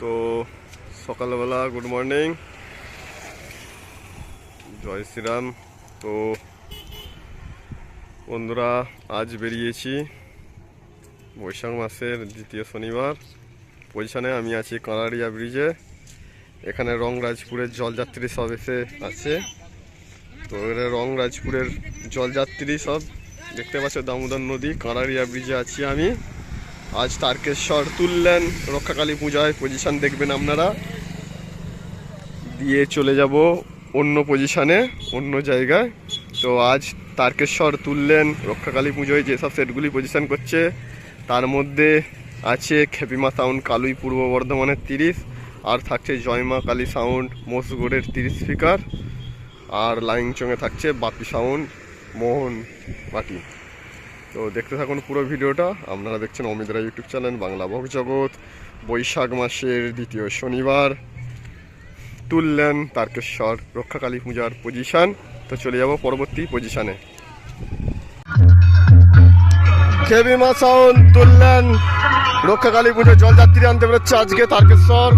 তো সকালবেলা good morning. জয় শ্রীরাম। তো বন্ধুরা, আজ বেরিয়েছি বৈশাখ মাসের দ্বিতীয় শনিবার। পজিশনে আমি আছি কাঁড়ারিয়া ব্রিজে। এখানে রংরাজপুরের জলযাত্রী সব এসে আছে। তো এরা রংরাজপুরের জলযাত্রী সব দেখতে পাচ্ছ, দামোদর নদী কাঁড়ারিয়া ব্রিজে আছি আমি। আজ তারকেশ্বর তুললেন, রক্ষাকালী পূজায় পজিশন দেখবেন আপনারা। দিয়ে চলে যাব অন্য পজিশনে অন্য জায়গায়। তো আজ তারকেশ্বর তুললেন, রক্ষাকালী পুজোয় যেসব সেটগুলি পজিশন করছে, তার মধ্যে আছে খেপিমা সাউন্ড কালুই পূর্ব বর্ধমানের তিরিশ, আর থাকছে জয়মা কালী সাউন্ড মোসগড়ের তিরিশ স্পিকার আর লাইংচংয়ে থাকছে বাপি সাউন্ড মোহন বাটি তো দেখতে থাকুন পুরো ভিডিওটা। আপনারা দেখছেন অমিত রায় ইউটিউব চ্যানেল বাংলা ভোগ জগৎ। বৈশাখ মাসের দ্বিতীয় শনিবার। তুললেন তারকেশ্বর রক্ষাকালী পূজার পজিশন তো চলে যাব পরবর্তী পজিশনে তুললেন। রক্ষাকালী পুজো জলযাত্রী আনতে পেরেছে আজকে তারকেশ্বর।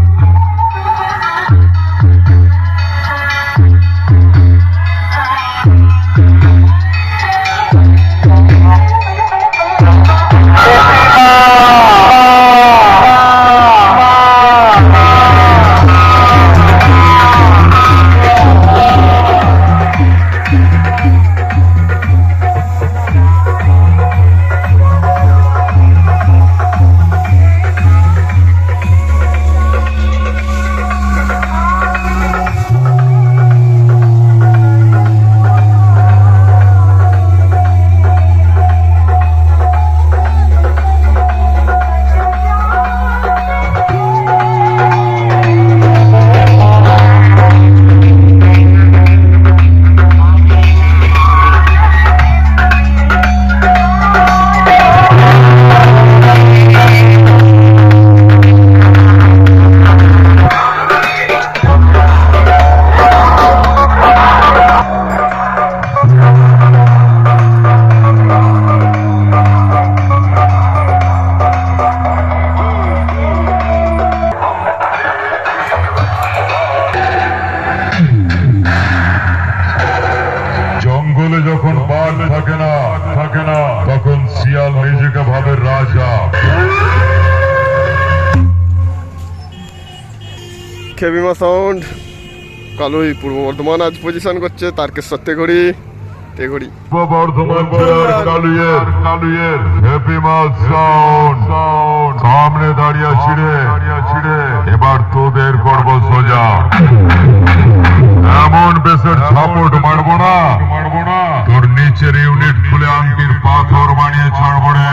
শিয়াল নিজেকে ভাবে রাজা। কেবিমা সাউন্ড কালুই পূর্ব বর্ধমান আজ পজিশন করছে তারকেশ্বর তেঘড়ি বর্ধমান কালুয়ের কালুয়ের মাস সাউন্ড। সামনে দাঁড়িয়ে ছিড়ে ছিড়ে এবার তোদের করব সোজা। এমন বেশের সাপোর্ট মারবো না। তোর নিচের ইউনিট খুলে আংটির পাথর বানিয়ে ছাড়বো রে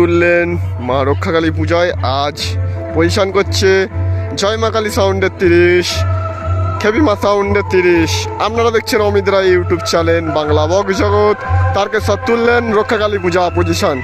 তুললেন মা রক্ষাকালী পূজায়। আজ পজিশন করছে জয় মা কালী সাউন্ডের তিরিশ, খেবি মা সাউন্ডের তিরিশ। আপনারা দেখছেন অমিত রায় ইউটিউব চ্যানেল বাংলা বক জগৎ। তারকে সাথ তুললেন রক্ষাকালী পূজা পজিশন